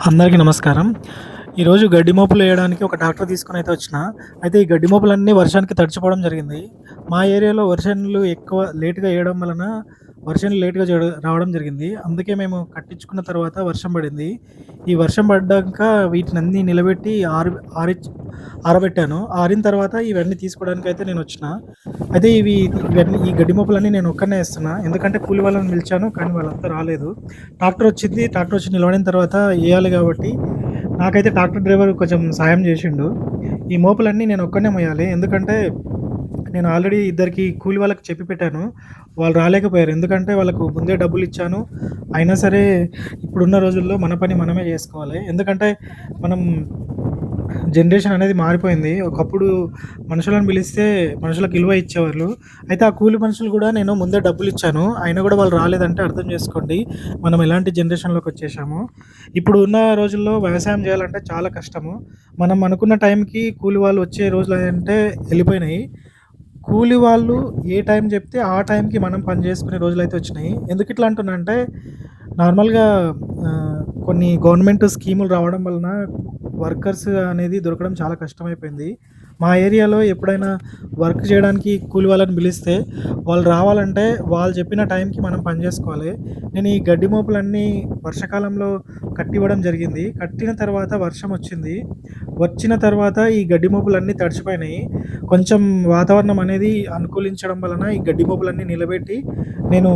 అందరికీ నమస్కారం. ఈరోజు గడ్డి మోపులు వేయడానికి ఒక డాక్టర్ తీసుకుని అయితే వచ్చిన. అయితే ఈ గడ్డి మోపులన్నీ వర్షానికి తడిచిపోవడం జరిగింది. మా ఏరియాలో వర్షాలు ఎక్కువ లేటుగా వేయడం వలన వర్షం లేట్గా జడ- రావడం జరిగింది. అందుకే మేము కట్టించుకున్న తర్వాత వర్షం పడింది. ఈ వర్షం పడ్డాక వీటిని అన్ని నిలబెట్టి ఆరి ఆరి ఆరబెట్టాను. ఆరిన తర్వాత ఇవన్నీ తీసుకోవడానికి అయితే నేను వచ్చిన. అయితే ఇవి ఇవన్నీ ఈ గడ్డి మోపులన్నీ నేను ఒక్కనే వేస్తున్నా. ఎందుకంటే కూలి వాళ్ళని పిలిచాను కానీ వాళ్ళంతా రాలేదు. ట్రాక్టర్ వచ్చింది. ట్రాక్టర్ వచ్చి నిలబడిన తర్వాత వేయాలి కాబట్టి నాకైతే ట్రాక్టర్ డ్రైవర్ కొంచెం సాయం చేసిండు. ఈ మోపులన్నీ నేను ఒక్కనే మోయాలి. ఎందుకంటే నేను ఆల్రెడీ ఇద్దరికి కూలి వాళ్ళకి చెప్పి పెట్టాను. వాళ్ళు రాలేకపోయారు. ఎందుకంటే వాళ్ళకు ముందే డబ్బులు ఇచ్చాను. అయినా సరే ఇప్పుడున్న రోజుల్లో మన పని మనమే చేసుకోవాలి. ఎందుకంటే మనం జనరేషన్ అనేది మారిపోయింది. ఒకప్పుడు మనుషులను పిలిస్తే మనుషులకు విలువ ఇచ్చేవాళ్ళు. అయితే ఆ కూలి మనుషులు కూడా నేను ముందే డబ్బులు ఇచ్చాను. అయినా కూడా వాళ్ళు రాలేదంటే అర్థం చేసుకోండి. మనం ఎలాంటి జనరేషన్లోకి వచ్చేసాము? ఇప్పుడు ఉన్న రోజుల్లో వ్యవసాయం చేయాలంటే చాలా కష్టము. మనం అనుకున్న టైంకి కూలి వాళ్ళు వచ్చే రోజులు అంటే వెళ్ళిపోయినాయి. కూలి వాళ్ళు ఏ టైం చెప్తే ఆ టైంకి మనం పని చేసుకునే రోజులు అయితే వచ్చినాయి. ఎందుకు ఇట్లా అంటున్నా అంటే నార్మల్గా కొన్ని గవర్నమెంట్ స్కీములు రావడం వలన వర్కర్స్ అనేది దొరకడం చాలా కష్టమైపోయింది. మా ఏరియాలో ఎప్పుడైనా వర్క్ చేయడానికి కూలి వాళ్ళని పిలిస్తే వాళ్ళు రావాలంటే వాళ్ళు చెప్పిన టైంకి మనం పని చేసుకోవాలి. నేను ఈ గడ్డి మోపులన్నీ వర్షాకాలంలో కట్టివ్వడం జరిగింది. కట్టిన తర్వాత వర్షం వచ్చింది. వచ్చిన తర్వాత ఈ గడ్డి మోపులన్నీ తడిచిపోయినాయి. కొంచెం వాతావరణం అనేది అనుకూలించడం వలన ఈ గడ్డి మోపులన్నీ నిలబెట్టి నేను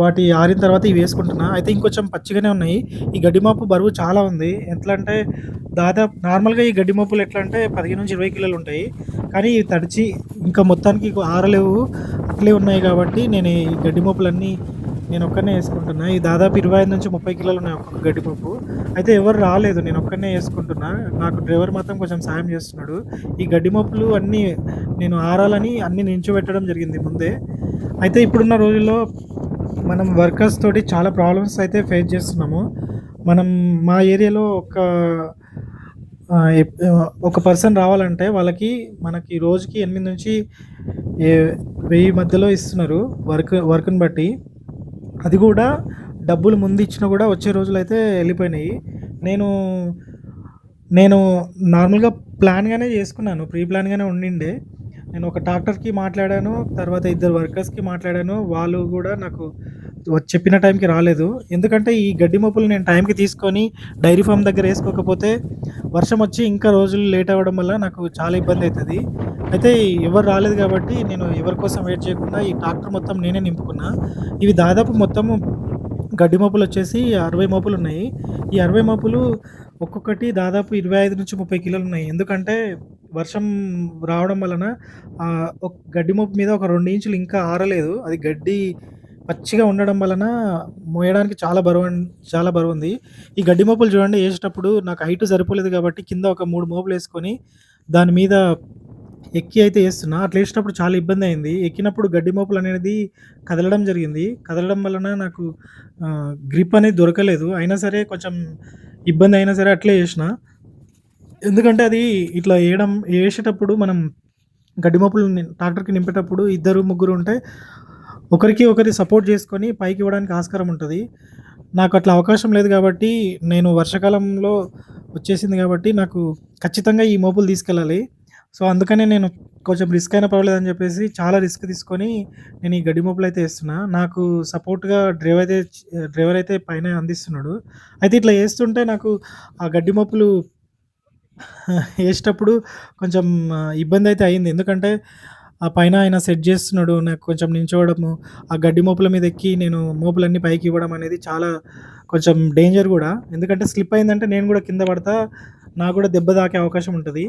వాటి ఆరిన తర్వాత ఇవి వేసుకుంటున్నా. అయితే ఇంకొంచెం పచ్చిగానే ఉన్నాయి. ఈ గడ్డిమాపు బరువు చాలా ఉంది. ఎట్లా అంటే దాదాపు నార్మల్గా ఈ గడ్డిమాపులు ఎట్లా అంటే పదిహేను నుంచి ఇరవై కిలోలు ఉంటాయి. కానీ ఇవి తడిచి ఇంకా మొత్తానికి ఆరలేవు అట్లే ఉన్నాయి కాబట్టి నేను ఈ గడ్డిమాపులన్నీ నేను ఒక్కనే వేసుకుంటున్నా. ఈ దాదాపు ఇరవై ఐదు నుంచి ముప్పై కిలోలు ఉన్నాయి ఒక్కొక్క గడ్డిపప్పు అయితే ఎవరు రాలేదు నేను ఒక్కనే వేసుకుంటున్నా. నాకు డ్రైవర్ మాత్రం కొంచెం సాయం చేస్తున్నాడు. ఈ గడ్డిమప్పులు అన్నీ నేను ఆరాలని అన్నీ నించోబెట్టడం జరిగింది ముందే. అయితే ఇప్పుడున్న రోజుల్లో మనం వర్కర్స్ తోటి చాలా ప్రాబ్లమ్స్ అయితే ఫేస్ చేస్తున్నాము. మనం మా ఏరియాలో ఒక ఒక పర్సన్ రావాలంటే వాళ్ళకి మనకి రోజుకి ఎనిమిది నుంచి వెయ్యి మధ్యలో ఇస్తున్నారు వర్క్ వర్క్ని బట్టి. అది కూడా డబ్బులు ముందు ఇచ్చినా కూడా వచ్చే రోజులు అయితే వెళ్ళిపోయినాయి. నేను నేను నార్మల్గా ప్లాన్గానే చేసుకున్నాను. ప్రీ ప్లాన్గానే ఉండిండే. నేను ఒక ట్రాక్టర్కి మాట్లాడాను తర్వాత ఇద్దరు వర్కర్స్కి మాట్లాడాను వాళ్ళు కూడా నాకు చెప్పిన టైంకి రాలేదు. ఎందుకంటే ఈ గడ్డి మప్పులు నేను టైంకి తీసుకొని డైరీ ఫామ్ దగ్గర వేసుకోకపోతే వర్షం వచ్చి ఇంకా రోజులు లేట్ అవ్వడం వల్ల నాకు చాలా ఇబ్బంది అవుతుంది అయితే ఎవరు రాలేదు కాబట్టి నేను ఎవరి కోసం వెయిట్ చేయకుండా ఈ ట్రాక్టర్ మొత్తం నేనే నింపుకున్నా. ఇవి దాదాపు మొత్తము గడ్డి మోపులు వచ్చేసి అరవై మోపులు ఉన్నాయి. ఈ అరవై మోపులు ఒక్కొక్కటి దాదాపు ఇరవై ఐదు నుంచి ముప్పై కిలోలు ఉన్నాయి. ఎందుకంటే వర్షం రావడం వలన ఒక గడ్డి మోపు మీద ఒక రెండు ఇంచులు ఇంకా ఆరలేదు. అది గడ్డి పచ్చిగా ఉండడం వలన మోయడానికి చాలా బరువు చాలా బరువు ఉంది. ఈ గడ్డి మోపులు చూడండి వేసేటప్పుడు నాకు హైట్ సరిపోలేదు కాబట్టి కింద ఒక మూడు మోపులు వేసుకొని దాని మీద ఎక్కి అయితే వేస్తున్నా. అట్లా వేసేటప్పుడు చాలా ఇబ్బంది అయింది. ఎక్కినప్పుడు గడ్డి మోపులు అనేది కదలడం జరిగింది. కదలడం వలన నాకు గ్రిప్ అనేది దొరకలేదు. అయినా సరే కొంచెం ఇబ్బంది అయినా సరే అట్లే చేసిన ఎందుకంటే అది ఇట్లా వేయడం వేసేటప్పుడు మనం గడ్డి మోపులు ట్రాక్టర్కి నింపేటప్పుడు ఇద్దరు ముగ్గురు ఉంటే ఒకరికి ఒకరి సపోర్ట్ చేసుకొని పైకి ఇవ్వడానికి ఆస్కారం ఉంటుంది. నాకు అట్లా అవకాశం లేదు కాబట్టి నేను వర్షాకాలంలో వచ్చేసింది కాబట్టి నాకు ఖచ్చితంగా ఈ మోపులు తీసుకెళ్ళాలి. సో అందుకనే నేను కొంచెం రిస్క్ అయినా పర్వాలేదు అని చెప్పేసి చాలా రిస్క్ తీసుకొని నేను ఈ గడ్డి మోపులు అయితే వేస్తున్నా. నాకు సపోర్ట్గా డ్రైవర్ అయితే డ్రైవర్ అయితే పైన అందిస్తున్నాడు. అయితే ఇట్లా వేస్తుంటే నాకు ఆ గడ్డి మోపులు వేసేటప్పుడు కొంచెం ఇబ్బంది అయితే అయింది. ఎందుకంటే ఆ పైన ఆయన సెట్ చేస్తున్నాడు నాకు కొంచెం నించోవడము ఆ గడ్డి మోపుల మీద ఎక్కి నేను మోపులన్నీ పైకి ఇవ్వడం అనేది చాలా కొంచెం డేంజర్ కూడా. ఎందుకంటే స్లిప్ అయిందంటే నేను కూడా కింద పడతా నాకు కూడా దెబ్బ తాకే అవకాశం ఉంటుంది.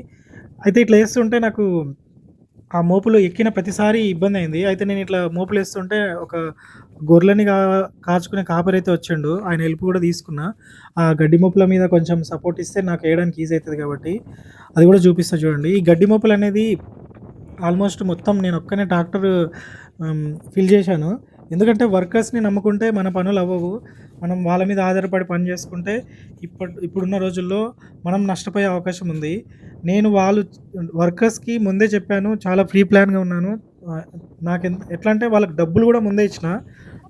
అయితే ఇట్లా వేస్తుంటే నాకు ఆ మోపులు ఎక్కిన ప్రతిసారి ఇబ్బంది అయింది. అయితే నేను ఇట్లా మోపులు వేస్తుంటే ఒక గొర్రెలని కా కాచుకునే కాపరి అయితే వచ్చిండు. ఆయన హెల్ప్ కూడా తీసుకున్నా. ఆ గడ్డి మోపుల మీద కొంచెం సపోర్ట్ ఇస్తే నాకు వేయడానికి ఈజీ అవుతుంది కాబట్టి అది కూడా చూపిస్తా చూడండి. ఈ గడ్డి మోపులు అనేది ఆల్మోస్ట్ మొత్తం నేను ఒక్కనే ట్రాక్టర్ ఫిల్ చేశాను. ఎందుకంటే వర్కర్స్ని నమ్ముకుంటే మన పనులు అవ్వవు. మనం వాళ్ళ మీద ఆధారపడి పని చేసుకుంటే ఇప్పటి ఇప్పుడున్న రోజుల్లో మనం నష్టపోయే అవకాశం ఉంది. నేను వాళ్ళు వర్కర్స్కి ముందే చెప్పాను చాలా ఫ్రీ ప్లాన్గా ఉన్నాను. నాకు ఎన్- ఎట్లా అంటే వాళ్ళకి డబ్బులు కూడా ముందే ఇచ్చిన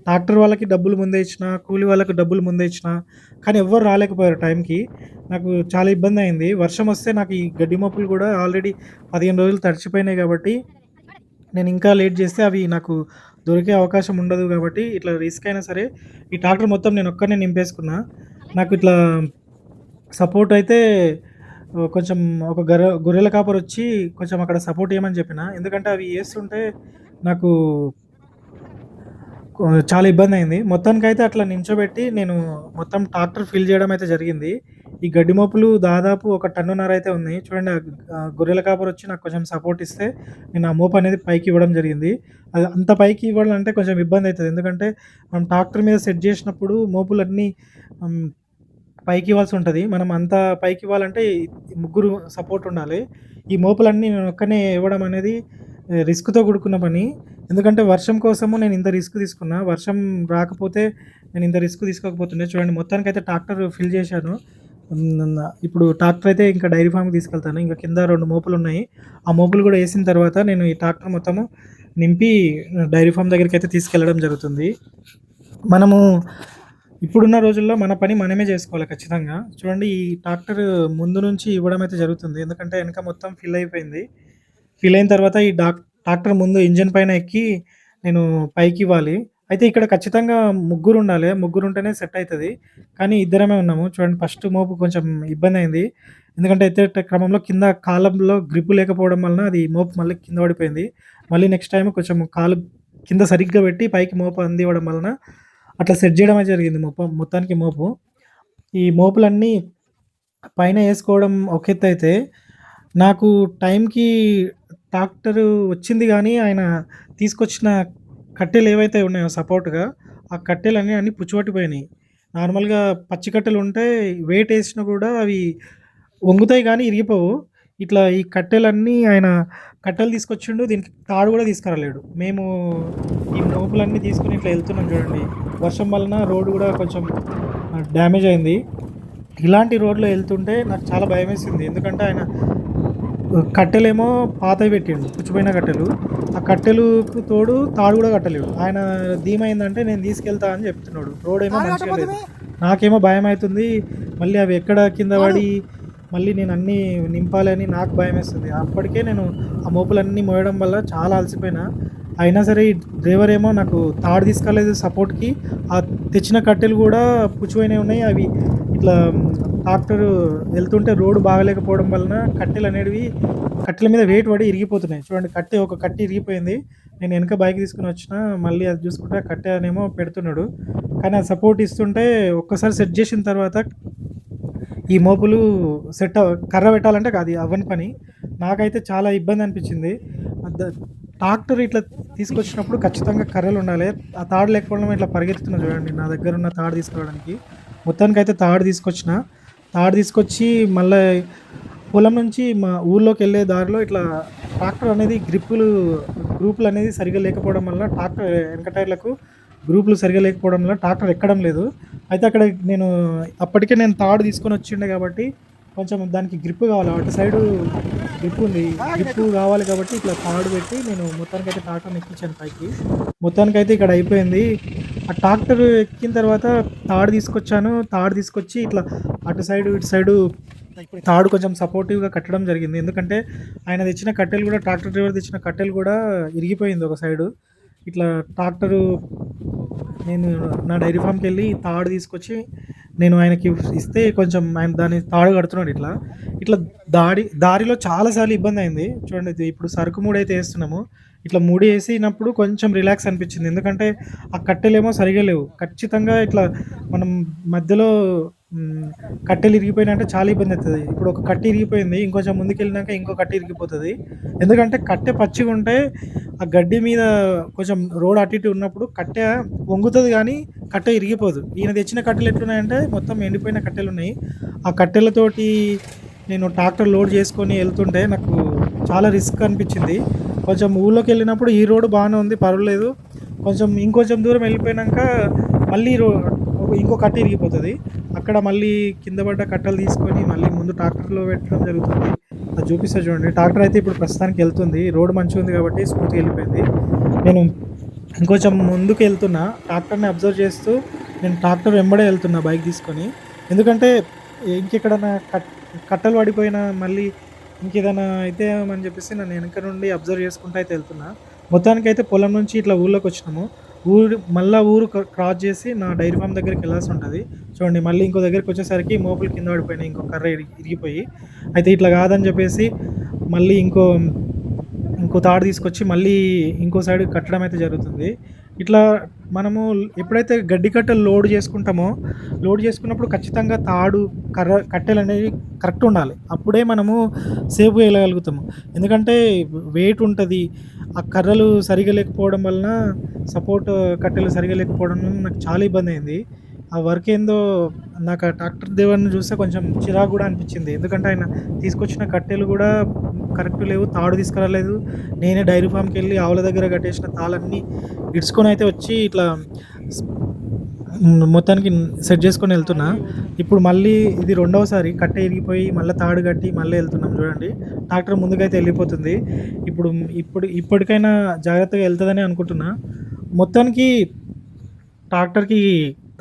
ట్రాక్టర్ వాళ్ళకి డబ్బులు ముందే ఇచ్చిన, కూలీ వాళ్ళకి డబ్బులు ముందే ఇచ్చిన, కానీ ఎవ్వరు రాలేకపోయారు టైంకి. నాకు చాలా ఇబ్బంది అయింది. వర్షం వస్తే నాకు ఈ గడ్డి మోపులు కూడా ఆల్రెడీ 15 రోజులు తడిచిపోయినాయి కాబట్టి నేను ఇంకా లేట్ చేస్తే అవి నాకు దొరికే అవకాశం ఉండదు కాబట్టి ఇట్లా రిస్క్ అయినా సరే ఈ ట్రాక్టర్ మొత్తం నేను నేనొక్కడినే నింపేసుకున్నా. నాకు ఇట్లా సపోర్ట్ అయితే కొంచెం ఒక గర గొర్రెల కాపరొచ్చి కొంచెం అక్కడ సపోర్ట్ చేయమని చెప్పిన ఎందుకంటే అవి వేస్తుంటే నాకు చాలా ఇబ్బంది అయింది మొత్తానికైతే అట్లా నించోబెట్టి నేను మొత్తం ట్రాక్టర్ ఫిల్ చేయడం అయితే జరిగింది. ఈ గడ్డి మోపులు దాదాపు ఒక టన్నున్నర అయితే ఉన్నాయి. చూడండి గొర్రెల కాపర్ వచ్చి నాకు కొంచెం సపోర్ట్ ఇస్తే నేను ఆ మోపు అనేది పైకి ఇవ్వడం జరిగింది. అది అంత పైకి ఇవ్వాలంటే కొంచెం ఇబ్బంది అవుతుంది ఎందుకంటే మనం ట్రాక్టర్ మీద సెట్ చేసినప్పుడు మోపులన్నీ పైకి ఇవ్వాల్సి ఉంటుంది మనం అంత పైకి ఇవ్వాలంటే ముగ్గురు సపోర్ట్ ఉండాలి. ఈ మోపులన్నీ నేను ఒక్కనే ఇవ్వడం అనేది రిస్క్‌తో కూడుకున్న పని. ఎందుకంటే వర్షం కోసము నేను ఇంత రిస్క్ తీసుకున్నా. వర్షం రాకపోతే నేను ఇంత రిస్క్ తీసుకోకపోతుండే. చూడండి మొత్తానికైతే ట్రాక్టర్ ఫిల్ చేశాను ఇప్పుడు ట్రాక్టర్ అయితే ఇంకా డైరీ ఫామ్కి తీసుకెళ్తాను. ఇంకా కింద రెండు మోపులు ఉన్నాయి ఆ మోపులు కూడా వేసిన తర్వాత నేను ఈ ట్రాక్టర్ మొత్తము నింపి డైరీ ఫామ్ దగ్గరికి అయితే తీసుకెళ్ళడం జరుగుతుంది. మనము ఇప్పుడున్న రోజుల్లో మన పని మనమే చేసుకోవాలి ఖచ్చితంగా. చూడండి ఈ ట్రాక్టర్ ముందు నుంచి ఇవ్వడం అయితే జరుగుతుంది. ఎందుకంటే వెనక మొత్తం ఫిల్ అయిపోయింది. ఫిల్ అయిన తర్వాత ఈ డాక్ ట్రాక్టర్ ముందు ఇంజన్ పైన ఎక్కి నేను పైకి ఇవ్వాలి అయితే ఇక్కడ ఖచ్చితంగా ముగ్గురు ఉండాలి ముగ్గురు ఉంటేనే సెట్ అవుతుంది కానీ ఇద్దరమే ఉన్నాము. చూడండి ఫస్ట్ మోపు కొంచెం ఇబ్బంది అయింది ఎందుకంటే అయితే క్రమంలో కింద కాలంలో గ్రిప్ లేకపోవడం వలన అది మోపు మళ్ళీ కింద పడిపోయింది. మళ్ళీ నెక్స్ట్ టైం కొంచెం కాలు కింద సరిగ్గా పెట్టి పైకి మోపు అందివ్వడం వలన అట్లా సెట్ చేయడమే జరిగింది మొప్పం మొత్తానికి మోపు. ఈ మోపులన్నీ పైన వేసుకోవడం ఒక ఎత్తయితే, నాకు టైంకి ట్రాక్టరు వచ్చింది కానీ ఆయన తీసుకొచ్చిన కట్టెలు ఏవైతే ఉన్నాయో సపోర్ట్‌గా, ఆ కట్టెలన్నీ అన్నీ పుచ్చిపట్టిపోయినాయి. నార్మల్‌గా పచ్చి కట్టెలు ఉంటే వెయిట్ వేసినా కూడా అవి వంగుతాయి కానీ ఇరిగిపోవు. ఇట్లా ఈ కట్టెలన్నీ ఆయన కట్టెలు తీసుకొచ్చిండు. దీనికి తాడు కూడా తీసుకురాలేడు. మేము ఈ నోపులన్నీ తీసుకొని ఇట్లా వెళ్తున్నాం చూడండి వర్షం వలన రోడ్డు కూడా కొంచెం డ్యామేజ్ అయింది. ఇలాంటి రోడ్‌లో వెళ్తుంటే నాకు చాలా భయమేసింది. ఎందుకంటే ఆయన కట్టెలేమో పాతవి పెట్టిండు. పుచ్చిపోయిన కట్టెలు. ఆ కట్టెలుకు తోడు తాడు గూడా కట్టలేడు. ఆయన ధీమా ఏందంటే నేను తీసుకెళ్తా అని చెప్తున్నాడు. రోడేమో మంచిగా లేదు. నాకేమో భయమైతుంది. మళ్ళీ అవి ఎక్కడ కింద పడి మళ్ళీ నేను అన్నీ నింపాలని నాకు భయమేస్తుంది. అప్పటికే నేను ఆ మోపులన్నీ మోయడం వల్ల చాలా అలసిపోయినా. అయినా సరే ఈ డ్రైవర్ ఏమో నాకు తాడు తీసుకురాలేదు సపోర్ట్‌కి. ఆ తెచ్చిన కట్టెలు కూడా పుచ్చిపోయినవి ఉన్నాయి. అవి ఇట్లా ట్రాక్టరు వెళ్తుంటే రోడ్డు బాగలేకపోవడం వలన కట్టెలు అనేవి కట్టెల మీద వెయిట్ పడి ఇరిగిపోతున్నాయి. చూడండి కట్టె ఒక కట్టె ఇరిగిపోయింది. నేను వెనక బైక్ తీసుకొనొచ్చినా మళ్ళీ అది చూసుకుంటే కట్టె అనేమో పెడుతున్నాడు. కానీ అది సపోర్ట్ ఇస్తుంటే ఒక్కసారి సెట్ చేసిన తర్వాత ఈ మోపులు సెట్ కర్ర పెట్టాలంటే అది అవ్వని పని. నాకైతే చాలా ఇబ్బంది అనిపించింది. ట్రాక్టర్ ఇట్లా తీసుకొచ్చినప్పుడు ఖచ్చితంగా కర్రలు ఉండాలి ఆ తాడు లేకపోవడం ఇట్లా పరిగెత్తుతున్నా చూడండి. నా దగ్గర ఉన్న తాడు తీసుకురావడానికి. అయితే తాడు తీసుకొచ్చిన. తాడు తీసుకొచ్చి మళ్ళీ పొలం నుంచి మా ఊర్లోకెళ్ళే దారిలో ఇట్లా ట్రాక్టర్ అనేది గ్రిప్పులు గ్రూపులు అనేది సరిగ్గా లేకపోవడం వల్ల ట్రాక్టర్ వెనక టైర్లకు గ్రూపులు సరిగా లేకపోవడం వల్ల ట్రాక్టర్ ఎక్కడం లేదు. అయితే అక్కడ నేను అప్పటికే నేను తాడు తీసుకొని వచ్చిండే కాబట్టి కొంచెం దానికి గ్రిప్ కావాలి. అటు సైడు గ్రిప్ ఉంది. గ్రిప్ కావాలి కాబట్టి ఇట్లా తాడు పెట్టి నేను మొత్తానికైతే ట్రాక్టర్‌ని ఎక్కించాను పైకి. మొత్తానికైతే ఇక్కడ అయిపోయింది. ఆ ట్రాక్టర్ ఎక్కిన తర్వాత తాడు తీసుకొచ్చాను. తాడు తీసుకొచ్చి ఇట్లా అటు సైడు, ఇటు సైడు తాడు కొంచెం సపోర్టివ్‌గా కట్టడం జరిగింది. ఎందుకంటే ఆయన తెచ్చిన కట్టెలు కూడా ట్రాక్టర్ డ్రైవర్ తెచ్చిన కట్టెలు కూడా ఇరిగిపోయింది ఒక సైడు. ఇట్లా ట్రాక్టరు నేను నా డైరీ ఫామ్కి వెళ్ళి తాడు తీసుకొచ్చి నేను ఆయనకి ఇస్తే కొంచెం ఆయన దాన్ని తాడు కడుతున్నాడు ఇట్లా. ఇట్లా దాడి దారిలో చాలా సార్లు ఇబ్బందయింది. చూడండి ఇప్పుడు సరుకు మూడైతే వేస్తున్నాము ఇట్లా మూడి వేసినప్పుడు కొంచెం రిలాక్స్ అనిపించింది. ఎందుకంటే ఆ కట్టెలేమో సరిగా లేవు. ఖచ్చితంగా ఇట్లా మనం మధ్యలో కట్టెలు కట్టెలు ఇరిగిపోయినాయంటే చాలా ఇబ్బంది అవుతుంది ఇప్పుడు ఒక కట్టె ఇరిగిపోయింది. ఇంకొంచెం ముందుకెళ్ళినాక ఇంకో కట్టె ఇరిగిపోతుంది ఎందుకంటే కట్టె పచ్చిగా ఉంటే ఆ గడ్డి మీద కొంచెం రోడ్ అటు ఇటు ఉన్నప్పుడు కట్టె వంగుతుంది కానీ కట్టె ఇరిగిపోదు. ఈయన తెచ్చిన కట్టెలు ఎట్లున్నాయంటే మొత్తం ఎండిపోయిన కట్టెలు ఉన్నాయి ఆ కట్టెలతోటి నేను ట్రాక్టర్ లోడ్ చేసుకొని వెళ్తుంటే నాకు చాలా రిస్క్ అనిపించింది. కొంచెం ఊళ్ళోకి వెళ్ళినప్పుడు ఈ రోడ్డు బాగానే ఉంది పర్వాలేదు. కొంచెం ఇంకొంచెం దూరం వెళ్ళిపోయాక మళ్ళీ రో ఇంకో కట్ట ఇరిగిపోతుంది అక్కడ మళ్ళీ కింద పడ్డ కట్టెలు తీసుకొని మళ్ళీ ముందు ట్రాక్టర్‌లో పెట్టడం జరుగుతుంది. అది చూపిస్తా చూడండి. ట్రాక్టర్ అయితే ఇప్పుడు ప్రస్తుతానికి వెళ్తుంది రోడ్డు మంచిగా ఉంది కాబట్టి స్మూత్‌గా వెళ్ళిపోయింది నేను ఇంకొంచెం ముందుకు వెళ్తున్నా ట్రాక్టర్‌ని అబ్జర్వ్ చేస్తూ నేను ట్రాక్టర్ వెంబడే వెళ్తున్నా బైక్ తీసుకొని. ఎందుకంటే ఇంకెక్కడన్నా కట్ కట్టలు పడిపోయినా మళ్ళీ ఇంకేదైనా అయితే అని చెప్పేసి నన్ను వెనక నుండి అబ్జర్వ్ చేసుకుంటూ అయితే వెళ్తున్నాను మొత్తానికి అయితే పొలం నుంచి ఇట్లా ఊళ్ళోకి వచ్చినాము ఊరు మళ్ళీ ఊరు క్రాస్ చేసి నా డైరీ ఫామ్ దగ్గరికి వెళ్ళాల్సి ఉంటుంది చూడండి మళ్ళీ ఇంకో దగ్గరికి వచ్చేసరికి మోపులు కింద పడిపోయినాయి. ఇంకో కర్ర ఇరిగి ఇరిగిపోయి. అయితే ఇట్లా కాదని చెప్పేసి మళ్ళీ ఇంకో ఇంకో తాడు తీసుకొచ్చి మళ్ళీ ఇంకో సైడ్ కట్టడం అయితే జరుగుతుంది. ఇట్లా మనము ఎప్పుడైతే గడ్డి కట్టలు లోడ్ చేసుకుంటామో, లోడ్ చేసుకున్నప్పుడు ఖచ్చితంగా తాడు, కర్ర కట్టెలు అనేవి కరెక్ట్ ఉండాలి. అప్పుడే మనము సేఫ్‌గా వెళ్ళగలుగుతాము. ఎందుకంటే వెయిట్ ఉంటుంది. ఆ కర్రలు సరిగా లేకపోవడం వలన సపోర్ట్ కట్టెలు సరిగా లేకపోవడం వలన నాకు చాలా ఇబ్బంది అయింది. ఆ వర్క్ ఏందో నాకు ఆ ట్రాక్టర్ డ్రైవర్‌ని చూస్తే కొంచెం చిరాకు కూడా అనిపించింది. ఎందుకంటే ఆయన తీసుకొచ్చిన కట్టెలు కూడా కరెక్ట్ లేవు. తాడు తీసుకురాలేదు. నేనే డైరీ ఫామ్కి వెళ్ళి ఆవుల దగ్గర కట్టేసిన తాళన్నీ ఇడ్చుకొని అయితే వచ్చి ఇట్లా మొత్తానికి సెట్ చేసుకొని వెళ్తున్నా ఇప్పుడు మళ్ళీ ఇది రెండవసారి కట్టె ఇరిగిపోయి మళ్ళీ తాడు కట్టి మళ్ళీ వెళ్తున్నాం చూడండి. ట్రాక్టర్ ముందుకైతే వెళ్ళిపోతుంది ఇప్పుడు ఇప్పుడు ఇప్పటికైనా జాగ్రత్తగా వెళ్తుందని అనుకుంటున్నా. మొత్తానికి ట్రాక్టర్‌కి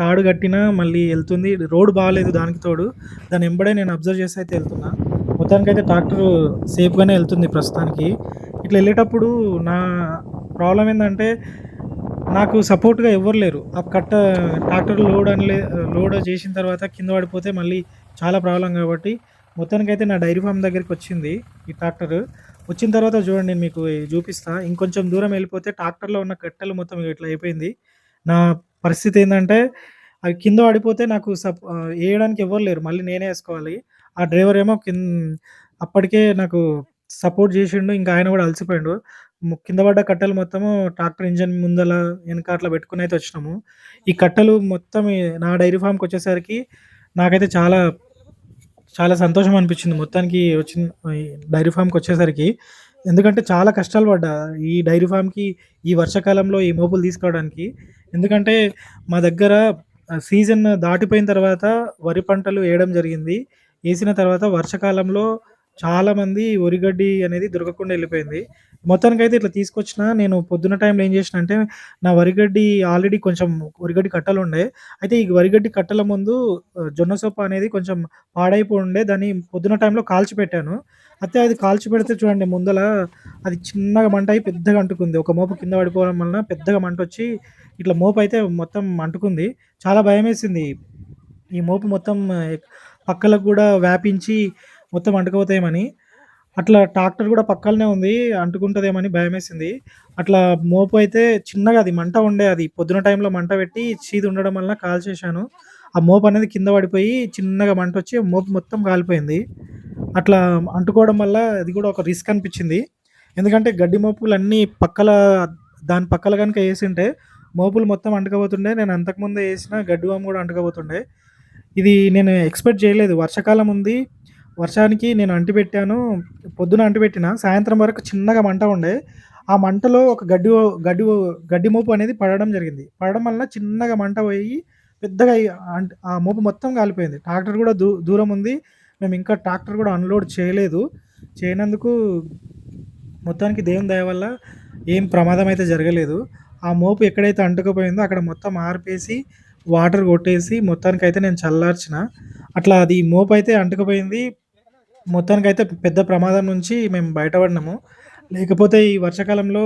తాడు కట్టినా మళ్ళీ వెళ్తుంది రోడ్ బాగాలేదు దానికి తోడు. దాని ఎంబడే నేను అబ్జర్వ్ చేసి అయితే వెళ్తున్నా మొత్తానికైతే ట్రాక్టర్ సేఫ్‌గానే వెళ్తుంది ప్రస్తుతానికి. ఇట్లా వెళ్ళేటప్పుడు నా ప్రాబ్లం ఏంటంటే నాకు సపోర్ట్‌గా ఎవ్వరు లేరు. ఆ కట్ట ట్రాక్టర్ లోడ్ అని లోడ్ చేసిన తర్వాత కింద పడిపోతే మళ్ళీ చాలా ప్రాబ్లం కాబట్టి మొత్తానికైతే నా డైరీ ఫార్మ్ దగ్గరికొచ్చింది ఈ ట్రాక్టర్ వచ్చిన తర్వాత చూడండి నేను మీకు చూపిస్తా. ఇంకొంచెం దూరం వెళ్ళిపోతే ట్రాక్టర్‌లో ఉన్న కట్టెలు మొత్తం ఇట్లా అయిపోయింది. నా పరిస్థితి ఏంటంటే అవి కింద పడిపోతే నాకు సప్ వేయడానికి ఎవరు ఎవ్వరు లేరు. మళ్ళీ నేనే వేసుకోవాలి ఆ డ్రైవర్ ఏమో కింద అప్పటికే నాకు సపోర్ట్ చేసిండు. ఇంకా ఆయన కూడా అలసిపోయిండు. ము కింద పడ్డ కట్టెలు మొత్తము ట్రాక్టర్ ఇంజన్ ముందల, వెనక అట్లా పెట్టుకుని అయితే వచ్చినాము. ఈ కట్టెలు మొత్తం ఈ నా డైరీ ఫామ్కి వచ్చేసరికి నాకైతే చాలా చాలా సంతోషం అనిపించింది. మొత్తానికి వచ్చిన ఈ డైరీ వచ్చేసరికి ఎందుకంటే చాలా కష్టాలు పడ్డా. ఈ డైరీ ఫార్మ్‌కి ఈ వర్షాకాలంలో ఈ మోపులు తీసుకురావడానికి. ఎందుకంటే మా దగ్గర సీజన్ దాటిపోయిన తర్వాత వరి పంటలు వేయడం జరిగింది. వేసిన తర్వాత వర్షాకాలంలో చాలామంది ఒరిగడ్డి అనేది దొరకకుండా ఎళ్ళిపోయింది. మొత్తానికైతే ఇట్లా తీసుకొచ్చిన నేను పొద్దున్న టైంలో ఏం చేసినా అంటే నా వరిగడ్డి ఆల్రెడీ కొంచెం వరిగడ్డి కట్టలుండే. అయితే ఈ వరిగడ్డి కట్టల ముందు జొన్న సొప్ప అనేది కొంచెం పాడైపోయి ఉండే. దాన్ని పొద్దున టైంలో కాల్చిపెట్టాను. అయితే అది కాల్చిపెడితే చూడండి ముందల అది చిన్నగా మంట అయి పెద్దగా అంటుకుంది. ఒక మోపు కింద పడిపోవడం వలన పెద్దగా మంట వచ్చి ఇట్లా మోపు అయితే మొత్తం అంటుకుంది. చాలా భయమేసింది. ఈ మోపు మొత్తం పక్కలకు కూడా వ్యాపించి మొత్తం అంటుకుపోతాయేమని. అట్లా ట్రాక్టర్ కూడా పక్కలనే ఉంది. అంటుకుంటదేమని భయమేసింది. అట్లా మోపు అయితే చిన్నగా అది మంట ఉండే అది పొద్దున టైంలో మంట పెట్టి చీది ఉండడం వలన కాల్చేశాను. ఆ మోపు అనేది కింద పడిపోయి చిన్నగా మంట వచ్చి మోపు మొత్తం కాలిపోయింది. అట్లా అంటుకోవడం వల్ల అది కూడా ఒక రిస్క్ అనిపించింది. ఎందుకంటే గడ్డి మోపులు అన్నీ పక్కల దాని పక్కల కనుక వేసింటే మోపులు మొత్తం అంటుకపోతుండే. నేను అంతకుముందే వేసిన గడ్డి వాము కూడా అంటుకపోతుండే. ఇది నేను ఎక్స్‌పెక్ట్ చేయలేదు. వర్షాకాలం ఉంది. వర్షానికి నేను అంటిపెట్టాను. పొద్దున అంటిపెట్టిన. సాయంత్రం వరకు చిన్నగా మంట ఉండే. ఆ మంటలో ఒక గడ్డి గడ్డి గడ్డి మోపు అనేది పడడం జరిగింది. పడడం వల్ల చిన్నగా మంట పోయి పెద్దగా ఆ మోపు మొత్తం కాలిపోయింది. ట్రాక్టర్ కూడా దూ దూరం ఉంది. మేము ఇంకా ట్రాక్టర్ కూడా అన్‌లోడ్ చేయలేదు. చేయనందుకు మొత్తానికి దేవుని దయ వల్ల ఏం ప్రమాదం అయితే జరగలేదు. ఆ మోపు ఎక్కడైతే అంటుకుపోయిందో అక్కడ మొత్తం ఆర్పేసి, వాటర్ కొట్టేసి మొత్తానికి అయితే నేను చల్లార్చిన. అట్లా అది మోపు అయితే అంటుకుపోయింది. మొత్తానికైతే పెద్ద ప్రమాదం నుంచి మేము బయటపడినాము. లేకపోతే ఈ వర్షాకాలంలో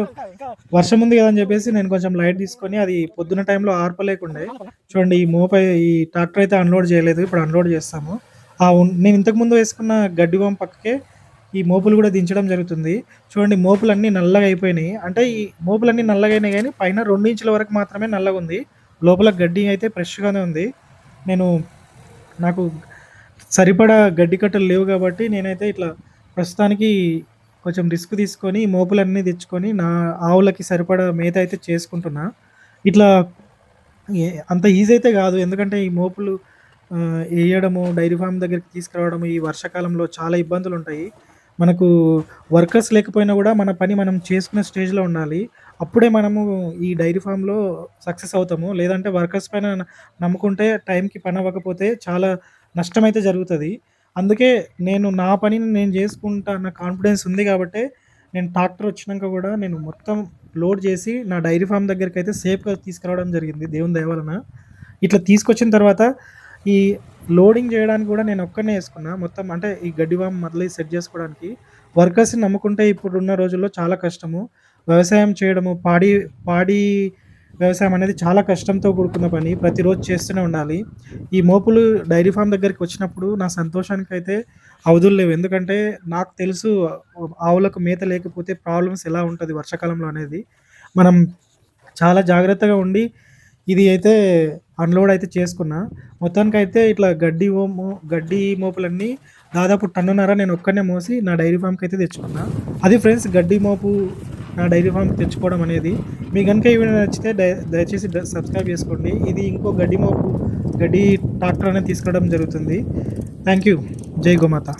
వర్షం ఉంది కదా అని చెప్పేసి నేను కొంచెం లైట్ తీసుకొని అది పొద్దున టైంలో ఆర్పలేకుండే. చూడండి ఈ మోపై ఈ ట్రాక్టర్ అయితే అన్‌లోడ్ చేయలేదు. ఇప్పుడు అన్‌లోడ్ చేస్తాము. ఆ నేను ఇంతకుముందు వేసుకున్న గడ్డి వాము పక్కకే ఈ మోపులు కూడా దించడం జరుగుతుంది. చూడండి మోపులన్నీ నల్లగా అయిపోయినాయి. అంటే ఈ మోపులన్నీ నల్లగా అయినాయి కానీ పైన రెండు ఇంచుల వరకు మాత్రమే నల్లగా ఉంది లోపల గడ్డి అయితే ఫ్రెష్‌గానే ఉంది. నేను నాకు సరిపడా గడ్డి కట్టలు లేవు కాబట్టి నేనైతే ఇట్లా ప్రస్తుతానికి కొంచెం రిస్క్ తీసుకొని మోపులన్నీ తెచ్చుకొని నా ఆవులకి సరిపడా మేత అయితే చేసుకుంటున్నా. ఇట్లా అంత ఈజీ అయితే కాదు ఎందుకంటే ఈ మోపులు వేయడము డైరీ ఫామ్ దగ్గరికి తీసుకురావడం ఈ వర్షాకాలంలో చాలా ఇబ్బందులు ఉంటాయి మనకు వర్కర్స్ లేకపోయినా కూడా మన పని మనం చేసుకునే స్టేజ్‌లో ఉండాలి. అప్పుడే మనము ఈ డైరీ ఫామ్లో సక్సెస్ అవుతాము. లేదంటే వర్కర్స్ పైన నమ్ముకుంటే టైంకి పని అవ్వకపోతే చాలా నష్టమైతే జరుగుతుంది అందుకే నేను నా పనిని నేను చేసుకుంటా అన్న కాన్ఫిడెన్స్ ఉంది కాబట్టి నేను ట్రాక్టర్ వచ్చినాక కూడా నేను మొత్తం లోడ్ చేసి నా డైరీ ఫామ్ దగ్గరికి అయితే సేఫ్గా తీసుకురావడం జరిగింది దేవుని దయవలన ఇట్లా తీసుకొచ్చిన తర్వాత ఈ లోడింగ్ చేయడానికి కూడా నేను ఒక్కనే వేసుకున్నా. మొత్తం అంటే ఈ గడ్డి వామ్ మళ్ళీ సెట్ చేసుకోవడానికి. వర్కర్స్ని నమ్ముకుంటే ఇప్పుడున్న రోజుల్లో చాలా కష్టము. వ్యవసాయం చేయడము పాడి పాడి వ్యవసాయం అనేది చాలా కష్టంతో కూడుకున్న పని. ప్రతిరోజు చేస్తూనే ఉండాలి. ఈ మోపులు డైరీ ఫామ్ దగ్గరికి వచ్చినప్పుడు నా సంతోషానికి అయితే అవధులు లేవు. ఎందుకంటే నాకు తెలుసు ఆవులకు మేత లేకపోతే ప్రాబ్లమ్స్ ఎలా ఉంటుంది వర్షాకాలంలో అనేది. మనం చాలా జాగ్రత్తగా ఉండి ఇది అయితే అన్లోడ్ అయితే చేసుకున్నా. మొత్తానికి అయితే ఇట్లా గడ్డి ఓము గడ్డి మోపులన్నీ దాదాపు టన్నున్నర నేను ఒక్కనే మోసి నా డైరీ ఫామ్కి అయితే తెచ్చుకున్నా. అది ఫ్రెండ్స్ గడ్డి మోపు నా డైరీ ఫామ్ తెచ్చుకోవడం అనేది. మీ కనుక ఈ వీడియో నచ్చితే దయచేసి సబ్స్క్రైబ్ చేసుకోండి. ఇది ఇంకో గడ్డి మోపు గడ్డి ట్రాక్టర్ అనేది తీసుకోవడం జరుగుతుంది. Thank you. జై గోమాత.